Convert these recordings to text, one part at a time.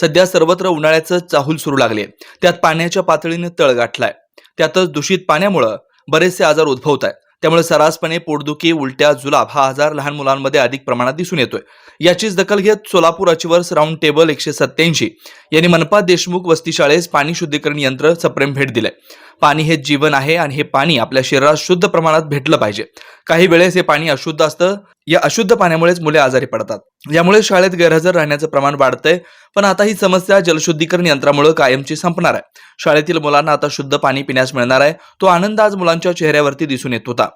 सध्या सर्वत्र उन्हाळ्याचं चाहूल सुरू लागले. त्यात पाण्याच्या पातळीने तळ गाठलाय. त्यातच दूषित पाण्यामुळं बरेचसे आजार उद्भवत आहेत. त्यामुळे सर्रासपणे पोटदुखी उलट्या जुलाब हा आजार लहान मुलांमध्ये अधिक प्रमाणात दिसून येतोय. याचीच दखल घेत सोलापूर अचिवर्स राऊंड टेबल एकशे सत्याऐंशी यांनी मनपा देशमुख वस्ती शाळेस पाणी शुद्धीकरण यंत्र सप्रेम भेट दिलंय. पाणी हे जीवन आहे आणि हे पाणी आपल्या शरीरात शुद्ध प्रमाणात भेटलं पाहिजे. काही वेळेस हे पाणी अशुद्ध असतं या अशुद्ध पाण्यामुळेच मुले आजारी पडतात. यामुळे शाळेत गैरहजर राहण्याचं प्रमाण वाढतंय पण आता ही समस्या जलशुद्धीकरण यंत्रामुळे कायमची संपणार आहे. शाळेतील मुलांना आता शुद्ध पाणी पिण्यास मिळणार आहे. तो आनंद आज मुलांच्या चेहऱ्यावरती दिसून येत होता.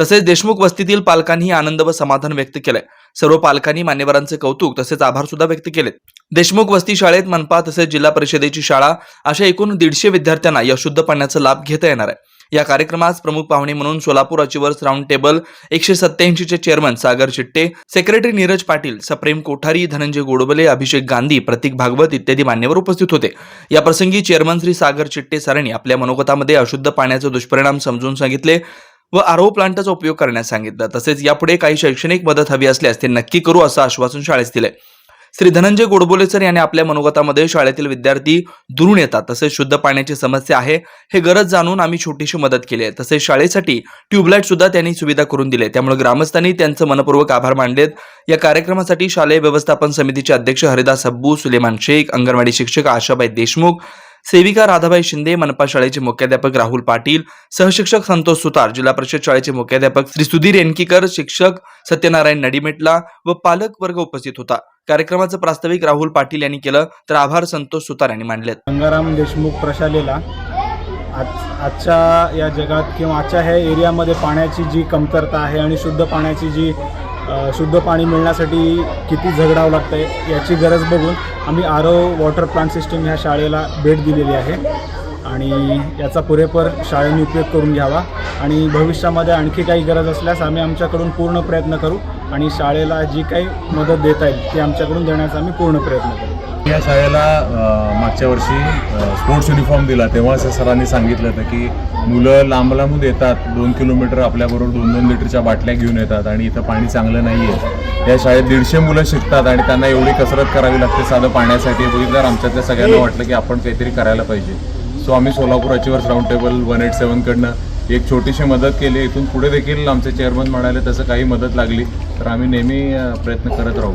तसेच देशमुख वस्तीतील पालकांनी आनंद व समाधान व्यक्त केलंय. सर्व पालकांनी मान्यवरांचे कौतुक तसेच आभार सुद्धा व्यक्त केलेत. देशमुख वस्ती शाळेत मनपा तसेच जिल्हा परिषदेची शाळा अशा एकूण दीडशे विद्यार्थ्यांना या शुद्ध पाण्याचा लाभ घेता येणार आहे. या कार्यक्रमास प्रमुख पाहुणे म्हणून सोलापूर अचिवर्स राऊंड टेबल एकशे सत्याऐंशीचे चेअरमन सागर चिट्टे सेक्रेटरी नीरज पाटील सप्रेम कोठारी धनंजय गोडबले अभिषेक गांधी प्रतीक भागवत इत्यादी मान्यवर उपस्थित होते. या प्रसंगी चेअरमन श्री सागर चिट्टे सरांनी आपल्या मनोगतामध्ये अशुद्ध पाण्याचे दुष्परिणाम समजून सांगितले व आरो प्लांटचा उपयोग करण्यास सांगितलं. तसेच यापुढे काही शैक्षणिक मदत हवी असल्यास ते नक्की करू असं आश्वासन शाळेस दिले श्री धनंजय गोडबोले सर यांनी आपल्या मनोगतामध्ये शाळेतील विद्यार्थी दुरून येतात. तसेच शुद्ध पाण्याची समस्या आहे हे गरज जाणून आम्ही छोटीशी मदत केली आहे. तसेच शाळेसाठी ट्यूबलाईट सुद्धा त्यांनी सुविधा करून दिली त्यामुळे ग्रामस्थांनी त्यांचं मनपूर्वक आभार मानलेत. या कार्यक्रमासाठी शालेय व्यवस्थापन समितीचे अध्यक्ष हरिदास हब्बू सुलेमान शेख अंगणवाडी शिक्षक आशाबाई देशमुख सेविका राधाबाई शिंदे मनपा शाळेचे मुख्याध्यापक राहुल पाटील सहशिक्षक संतोष सुतार जिल्हा परिषद शाळेचे मुख्याध्यापक श्री सुधीर एनकीकर शिक्षक सत्यनारायण नडीमेटला व पालक वर्ग उपस्थित होता. कार्यक्रमाचं प्रास्ताविक राहुल पाटील यांनी केलं तर आभार संतोष सुतार यांनी मांडलेत गंगाराम देशमुख प्रशालेला आज आजच्या या जगात किंवा आजच्या ह्या एरियामध्ये पाण्याची जी कमतरता आहे आणि शुद्ध पाण्याची जी शुद्ध पाणी मिळण्यासाठी किती झगडावं लागतं आहे याची गरज बघून आम्ही R O water plant system ह्या शाळेला भेट दिलेली आहे. आणि याचा पुरेपूर शाळेने उपयोग करून घ्यावा. आणि भविष्यामध्ये आणखी काही गरज असल्यास आम्ही आमच्याकडून पूर्ण प्रयत्न करू आणि शाळेला जी काही मदत देता येईल ती आमच्याकडून देण्याचा आम्ही पूर्ण प्रयत्न करू. या शाळेला मागच्या वर्षी स्पोर्ट्स युनिफॉर्म दिला. तेव्हा सरांनी सांगितलं होतं की मुलं लांब लांबून येतात. दोन किलोमीटर आपल्याबरोबर दोन दोन लिटरच्या बाटल्या घेऊन येतात आणि इथं पाणी चांगलं नाही आहे या शाळेत दीडशे मुलं शिकतात आणि त्यांना एवढी कसरत करावी लागते साधं पाण्यासाठी. बघितल्यावर आमच्यातल्या सगळ्यांना वाटलं की आपण काहीतरी करायला पाहिजे. सो आम्ही Solapur achievers round table one eight सेवनकडनं एक छोटीशी मदत केली. इथून पुढे देखील आमचे चेअरमन म्हणाले तसं काही मदत लागली. तर आम्ही नेहमी प्रयत्न करत राहू.